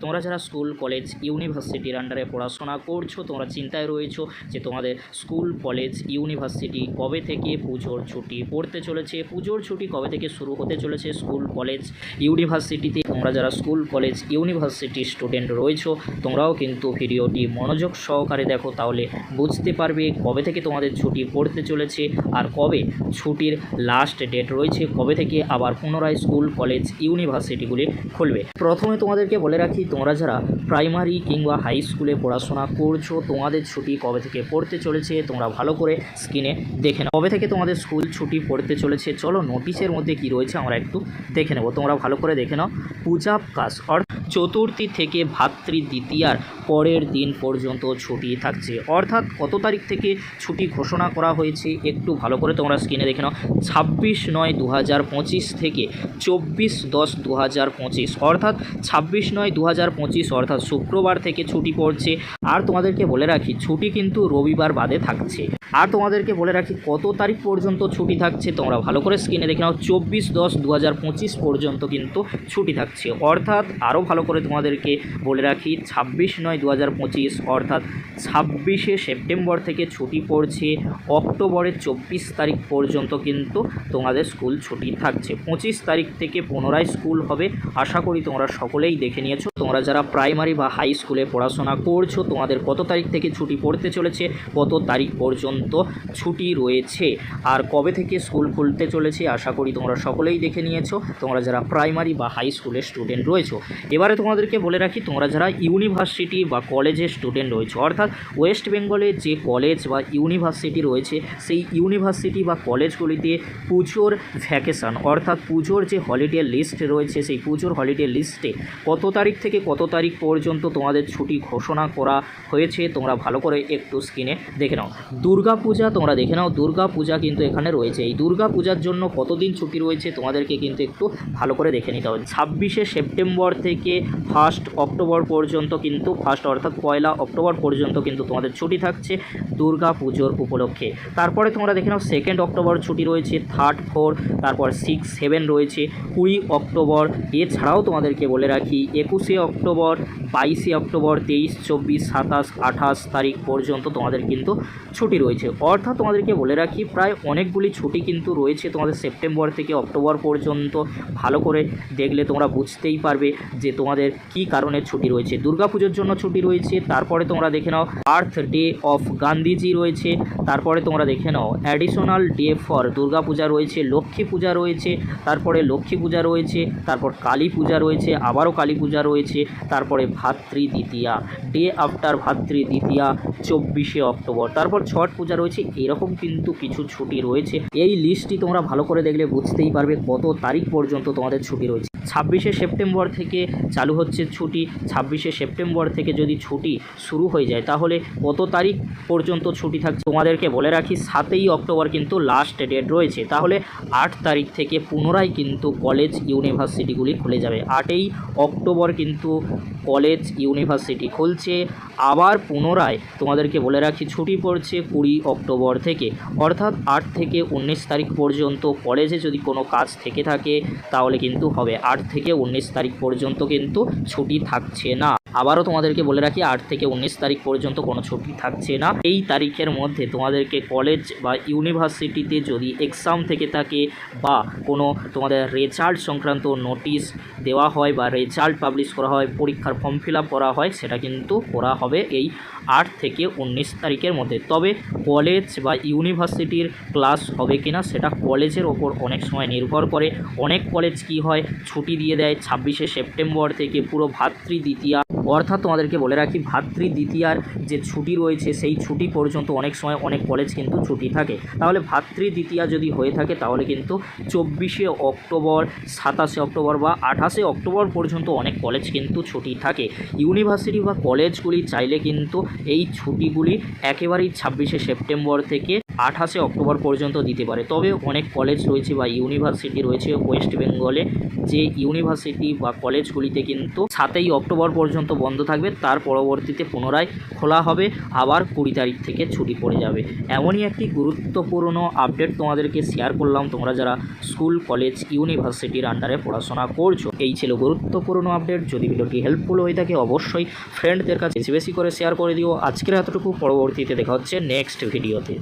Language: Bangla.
তোমরা যারা স্কুল, কলেজ, ইউনিভার্সিটির আন্ডারে পড়াশোনা করছ, তোমরা চিন্তায় রয়েছো যে তোমাদের স্কুল, কলেজ, ইউনিভার্সিটি কবে থেকে পুজোর ছুটি পড়তে চলেছে, পুজোর ছুটি কবে থেকে শুরু হতে চলেছে, স্কুল, কলেজ, ইউনিভার্সিটিতে তোমরা যারা স্কুল, কলেজ, ইউনিভার্সিটি স্টুডেন্ট রয়েছো, তোমরাও কিন্তু ভিডিওটি মনোযোগ সহকারে দেখো, তাহলে বুঝতে পারবে কবে থেকে তোমাদের ছুটি পড়তে চলেছে আর কবে ছুটির লাস্ট ডেট রয়েছে, কবে থেকে আবার পুনরায় স্কুল, কলেজ, ইউনিভার্সিটিগুলি খুলবে। প্রথমে তোমাদেরকে বলে রাখি, তোমরা যারা প্রাইমারি কিংবা হাই স্কুলে পড়াশোনা করছ, তোমাদের ছুটি কবে থেকে পড়তে চলেছে, তোমরা ভালো করে স্ক্রিনে দেখে নাও। কবে থেকে তোমাদের স্কুল ছুটি পড়তে চলেছে, চলো নোটিশের মধ্যে কি রয়েছে আমরা একটু দেখে নেব, তোমরা ভালো করে দেখে নাও। পূজা কাজ অর্থাৎ চতুর্থী থেকে ভাতৃ দ্বিতীয়ার পরের দিন পর্যন্ত ছুটি থাকছে। অর্থাৎ কত তারিখ থেকে ছুটি ঘোষণা করা হয়েছে একটু ভালো করে তোমরা স্ক্রিনে দেখে নাও। ছাব্বিশ নয় দু থেকে চব্বিশ দশ দু অর্থাৎ ছাব্বিশ নয় দু অর্থাৎ শুক্রবার থেকে ছুটি পড়ছে। আর তোমাদেরকে বলে রাখি, ছুটি কিন্তু রবিবার বাদে থাকছে। আর তোমাদেরকে বলে রাখি, কত তারিখ পর্যন্ত ছুটি থাকছে তোমরা ভালো করে স্ক্রিনে দেখে নাও। চব্বিশ দশ দু পর্যন্ত কিন্তু ছুটি থাকছে। অর্থাৎ আরও ভালো করে তোমাদেরকে বলে রাখি, ছাব্বিশ নয় দু অর্থাৎ ছাব্বিশে সেপ্টেম্বর থেকে ছুটি পড়ছে, অক্টোবরের চব্বিশ তারিখ পর্যন্ত কিন্তু তোমাদের স্কুল ছুটি থাকছে। পঁচিশ তারিখ থেকে পুনরায় স্কুল হবে, আশা করি তোমরা সকলেই দেখে নিয়েছো। তোমরা যারা প্রাইমারি বা হাই স্কুলে পড়াশোনা করছ, তোমাদের কত তারিখ থেকে ছুটি পড়তে চলেছে, কত তারিখ পর্যন্ত ছুটি রয়েছে, আর কবে থেকে স্কুল খুলতে চলেছে, আশা করি তোমরা সকলেই দেখে নিয়েছো। তোমরা যারা প্রাইমারি বা হাই স্কুলের স্টুডেন্ট রয়েছো, এবারে তোমাদেরকে বলে রাখি, তোমরা যারা ইউনিভার্সিটি বা কলেজের স্টুডেন্ট রয়েছে, অর্থাৎ ওয়েস্ট বেঙ্গলে যে কলেজ বা ইউনিভার্সিটি রয়েছে, সেই ইউনিভার্সিটি বা কলেজগুলিতে পুজোর ভ্যাকেশন অর্থাৎ পুজোর যে হলিডে লিস্ট রয়েছে, সেই পুজোর হলিডে লিস্টে কত তারিখ থেকে কত তারিখ পর্যন্ত তোমাদের ছুটি ঘোষণা করা হয়েছে, তোমরা ভালো করে একটু স্ক্রিনে দেখে নাও। দুর্গা পূজা, তোমরা দেখে নাও, দুর্গা পূজা কিন্তু এখানে রয়েছে। এই দুর্গা পূজার জন্য কতদিন ছুটি রয়েছে, তোমাদেরকে কিন্তু একটু ভালো করে দেখে নিতে হবে। ছাব্বিশে সেপ্টেম্বর থেকে ফার্স্ট অক্টোবর পর্যন্ত কিন্তু, ফার্স্ট অর্থাৎ পয়লা অক্টোবর পর্যন্ত কিন্তু তোমাদের ছুটি থাকছে দুর্গা পুজোর উপলক্ষে। তারপরে তোমরা দেখে নাও সেকেন্ড অক্টোবর ছুটি রয়েছে থার্ড ফোর তারপর সিক্স সেভেন রয়েছে, কুড়ি অক্টোবর। এছাড়াও তোমাদেরকে বলে রাখি, একুশে অক্টোবর, বাইশে অক্টোবর, তেইশ, চব্বিশ, সাতাশ, আঠাশ তারিখ পর্যন্ত তোমাদের কিন্তু ছুটি রয়েছে। অর্থাৎ তোমাদেরকে বলে রাখি, প্রায় অনেকগুলি ছুটি কিন্তু রয়েছে তোমাদের সেপ্টেম্বর থেকে অক্টোবর পর্যন্ত। ভালো করে দেখলে তোমরা বুঝতেই পারবে যে তোমাদের কি কারণে ছুটি রয়েছে? দুর্গাপুজোর জন্য ছুটি রয়েছে, তারপরে তোমরা দেখে নাও আর্থ ডে অফ গান্ধীজি রয়েছে, তারপরে তোমরা দেখে নাও অ্যাডিশনাল ডে ফর দুর্গাপূজা রয়েছে, লক্ষ্মী পূজা রয়েছে, তারপরে লক্ষ্মী পূজা রয়েছে, তারপর কালী পূজা রয়েছে, আবারও কালী পূজা রয়েছে, তারপরে ভাতৃ দ্বিতীয়া ডে আফটার ভাতৃ দ্বিতীয়া, চব্বিশে অক্টোবর, তারপর ছট পূজা রয়েছে, এরকম কিন্তু কিছু ছুটি রয়েছে। এই লিস্টটি তোমরা ভালো করে দেখলে বুঝতেই পারবে কত তারিখ পর্যন্ত তোমাদের ছুটি রয়েছে। ছাব্বিশে সেপ্টেম্বর থেকে চালু হচ্ছে ছুটি। ছাব্বিশে সেপ্টেম্বর থেকে যদি ছুটি শুরু হয়ে যায়, তাহলে কত তারিখ পর্যন্ত ছুটি থাকছে? তোমাদেরকে বলে রাখি, সাতই অক্টোবর কিন্তু লাস্ট ডেট রয়েছে। তাহলে আট তারিখ থেকে পুনরায় কিন্তু কলেজ ইউনিভার্সিটিগুলি খুলে যাবে। আটই অক্টোবর কিন্তু কলেজ ইউনিভার্সিটি খুলছে। আবার পুনরায় তোমাদেরকে বলে রাখি, ছুটি পড়ছে কুড়ি অক্টোবর থেকে। অর্থাৎ আট থেকে উনিশ তারিখ পর্যন্ত কলেজে যদি কোনো কাজ থেকে থাকে, তাহলে কিন্তু হবে। আট থেকে উনিশ তারিখ পর্যন্ত কিন্তু ছুটি থাকছে না। আবারও তোমাদেরকে বলে রাখি, আট থেকে উনিশ তারিখ পর্যন্ত কোনো ছুটি থাকছে না। এই তারিখের মধ্যে তোমাদেরকে কলেজ বা ইউনিভার্সিটিতে যদি এক্সাম থেকে থাকে বা কোনো তোমাদের রেজাল্ট সংক্রান্ত নোটিশ দেওয়া হয় বা রেজাল্ট পাবলিশ করা হয়, পরীক্ষার ফর্ম ফিল করা হয়, সেটা কিন্তু করা হবে এই আট থেকে উনিশ তারিখের মধ্যে। তবে কলেজ বা ইউনিভার্সিটির ক্লাস হবে কিনা, সেটা কলেজের ওপর অনেক সময় নির্ভর করে। অনেক কলেজ কি হয়, ছুটি দিয়ে দেয় ছাব্বিশে সেপ্টেম্বর থেকে পুরো ভাতৃ দ্বিতীয়া। অর্থাৎ তোমাদেরকে বলে রাখি, ভাতৃ দ্বিতীয়ার যে ছুটি রয়েছে, সেই ছুটি পর্যন্ত অনেক সময় অনেক কলেজ কিন্তু ছুটি থাকে। তাহলে ভাতৃ দ্বিতীয়া যদি হয়ে থাকে, তাহলে কিন্তু চব্বিশে অক্টোবর, সাতাশে অক্টোবর বা আঠাশে অক্টোবর পর্যন্ত অনেক কলেজ কিন্তু ছুটি থাকে। ইউনিভার্সিটি বা কলেজগুলি চাইলে কিন্তু এই ছুটিগুলি একেবারেই ছাব্বিশে সেপ্টেম্বর থেকে আঠাশে অক্টোবর পর্যন্ত দিতে পারে। তবে অনেক কলেজ রয়েছে বা ইউনিভার্সিটি রয়েছে ওয়েস্ট বেঙ্গলে যে ইউনিভার্সিটি বা কলেজগুলিতে কিন্তু সাতই অক্টোবর পর্যন্ত বন্ধ থাকবে, তার পরবর্তীতে পুনরায় খোলা হবে, আবার কুড়ি তারিখ থেকে ছুটি পড়ে যাবে। এমনই একটি গুরুত্বপূর্ণ আপডেট তোমাদেরকে শেয়ার করলাম, তোমরা যারা স্কুল কলেজ ইউনিভার্সিটির আন্ডারে পড়াশোনা করছ। এই ছিল গুরুত্বপূর্ণ আপডেট যদি ভিডিওটি হেল্পফুল হয়ে থাকে, অবশ্যই ফ্রেন্ডদের কাছে বেশি বেশি করে শেয়ার করে দিও। আজকের এতটুকু, পরবর্তীতে দেখা হচ্ছে নেক্সট ভিডিওতে